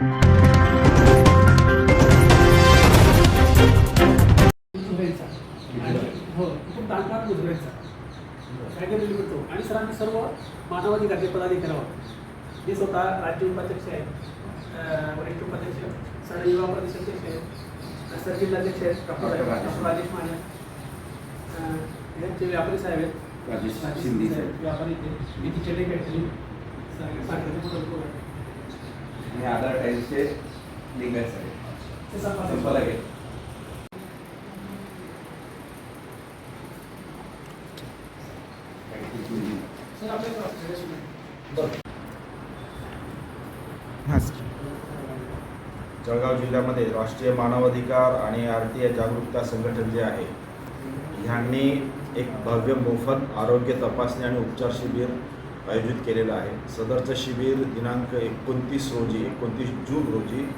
आणि हो आणि सरांनी सर्व मानवाधिकार पदाधिकाऱ्यावर हे स्वतः राज्य उपाध्यक्ष आहेत वरिष्ठ उपाध्यक्ष सर युवा परिषदेचे आहेत सर जिल्हाध्यक्ष आहेत डॉक्टर डॉक्टर राजेश माने. यांचे व्यापारी साहेब आहेत. व्यापारी ते काहीतरी साखरेचे पुढे आणि आधार टाईल्सचे लिंगायत साहेब ते संपादक. सिंपल आहे. जळगाव जिल्ह्यामध्ये राष्ट्रीय मानवाधिकार आणि आर टी आय जागरूकता संघटन जे आहे ह्यांनी एक भव्य मोफत आरोग्य तपासणी आणि उपचार शिबिर आयोजित केलेलं आहे. सदरचं शिबिर दिनांक एकोणतीस रोजी एकोणतीस जून रोजी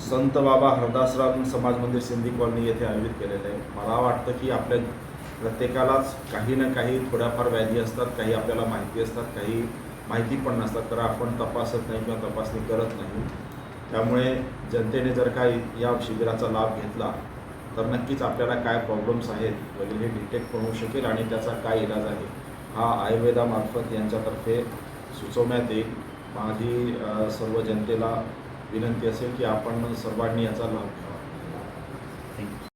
संत बाबा हरदासराम समाज मंदिर सिंधी कॉलनी येथे आयोजित केलेलं आहे. मला वाटतं की आपल्या प्रत्येकालाच काही ना काही थोड्याफार व्याधी असतात काही आपल्याला माहिती असतात काही माहिती पण नसतात. तर आपण तपासत नाही किंवा तपासणी करत नाही. त्यामुळे जनतेने जर काय या शिबिराचा लाभ घेतला तर नक्कीच आपल्याला काय प्रॉब्लेम्स आहेत वगैरे हे डिटेक्ट होऊ शकेल आणि त्याचा काय इलाज आहे. हा आयुर्वेदामार्फत यांच्यातर्फे सुचवण्यात येईल. माझी सर्व जनतेला विनंती असेल की आपण सर्वांनी याचा लाभ घ्यावा. थँक्यू